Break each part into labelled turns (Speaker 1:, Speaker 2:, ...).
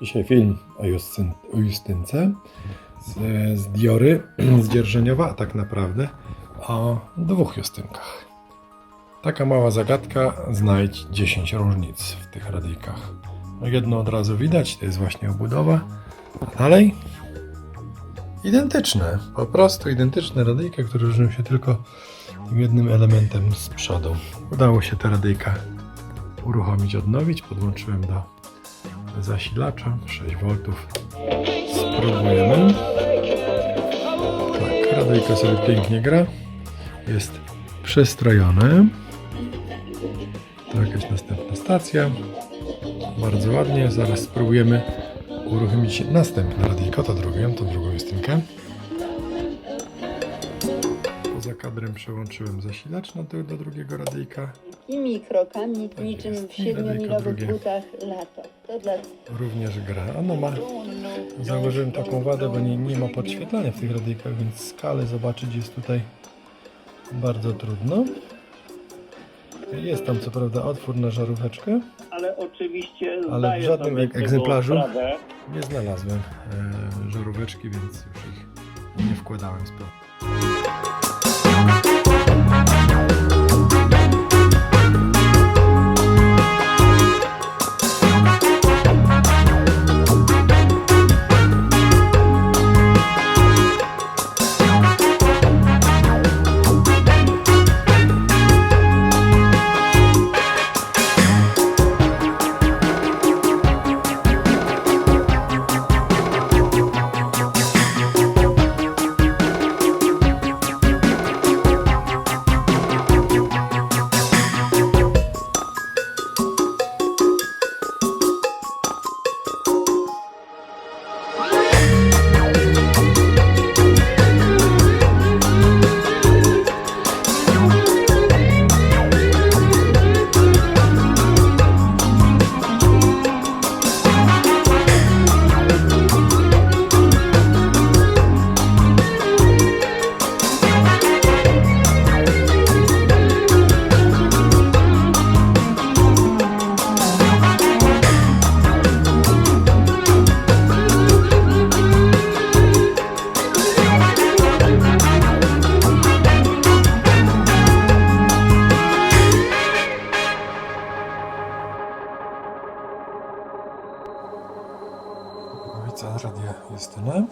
Speaker 1: Dzisiaj film o, Justyn, o Justynce z, z Diory, z Dzierżeniowa, a tak naprawdę o dwóch Justynkach. Taka mała zagadka, znajdź 10 różnic w tych radyjkach. No jedno od razu widać, to jest właśnie obudowa. Dalej identyczne, po prostu identyczne radyjka, które różnią się tylko tym jednym elementem z przodu. Udało się te radyjka uruchomić, odnowić, podłączyłem do zasilacza 6V. Spróbujemy. Tak, radyjko sobie pięknie gra. Jest przystrojone. To jakaś następna stacja. Bardzo ładnie. Zaraz spróbujemy uruchomić następne radyjko, to drugą, tą drugą. Kadrem przełączyłem zasilacz na tył do drugiego radyjka.
Speaker 2: Takimi krokami,
Speaker 1: Tak
Speaker 2: niczym
Speaker 1: jest.
Speaker 2: w siedmiomilowych butach lato. To dla
Speaker 1: Również gra. Ono ma. Zauważyłem taką wadę, bo nie, nie ma podświetlania w tych radyjkach, więc skalę zobaczyć jest tutaj bardzo trudno. Jest tam co prawda otwór na żaróweczkę.
Speaker 3: ale oczywiście
Speaker 1: Ale w żadnym egzemplarzu?
Speaker 3: sprawę.
Speaker 1: Nie znalazłem e, żaróweczki, więc już ich nie wkładałem z pełna. Z radia Justyna.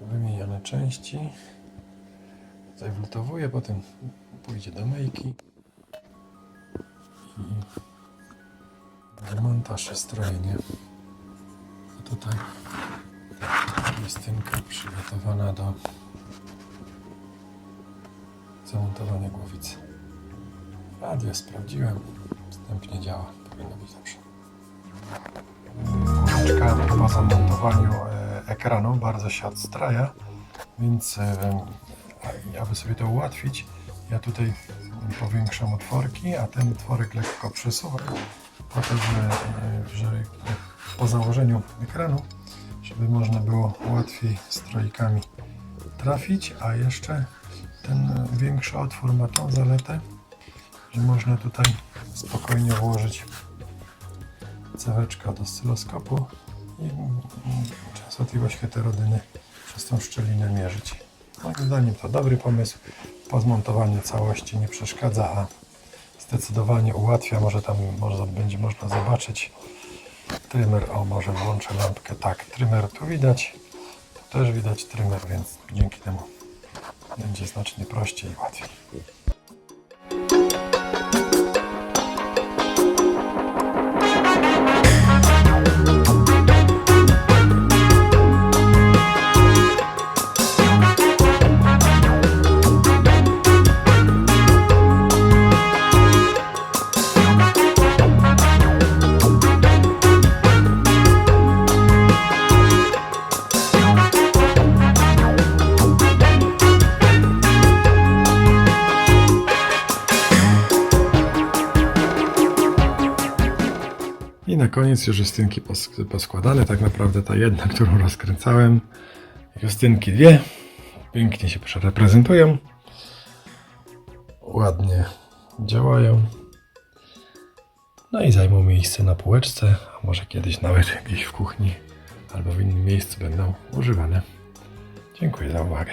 Speaker 1: Wymienione części. Tutaj wlutowuje, potem pójdzie do myjki. I demontaż i strojenie. A tutaj Justynka przygotowana do zamontowania głowicy. Radio sprawdziłem. Wstępnie działa. Powinno być dobrze. Po zamontowaniu e, ekranu bardzo się odstraja, więc e, aby sobie to ułatwić, ja tutaj powiększam otworki, a ten otworek lekko przesuwam, po to, że, e, że po założeniu ekranu, żeby można było łatwiej strojkami trafić, a jeszcze ten większy otwór ma tą zaletę, że można tutaj spokojnie włożyć ceweczka i mm, częstotliwość heterodyny przez tą szczelinę mierzyć. Moim zdaniem to dobry pomysł. Po zmontowaniu całości nie przeszkadza, a zdecydowanie ułatwia. Może tam może będzie można zobaczyć trymer. O, może włączę lampkę. Tak, trymer tu widać. Tu też widać trymer, więc dzięki temu będzie znacznie prościej i łatwiej. I na koniec już Justynki pos- poskładane. Tak naprawdę ta jedna, którą rozkręcałem. Justynki dwie. Pięknie się reprezentują. Ładnie działają. No i zajmą miejsce na półeczce, a może kiedyś nawet gdzieś w kuchni albo w innym miejscu będą używane. Dziękuję za uwagę.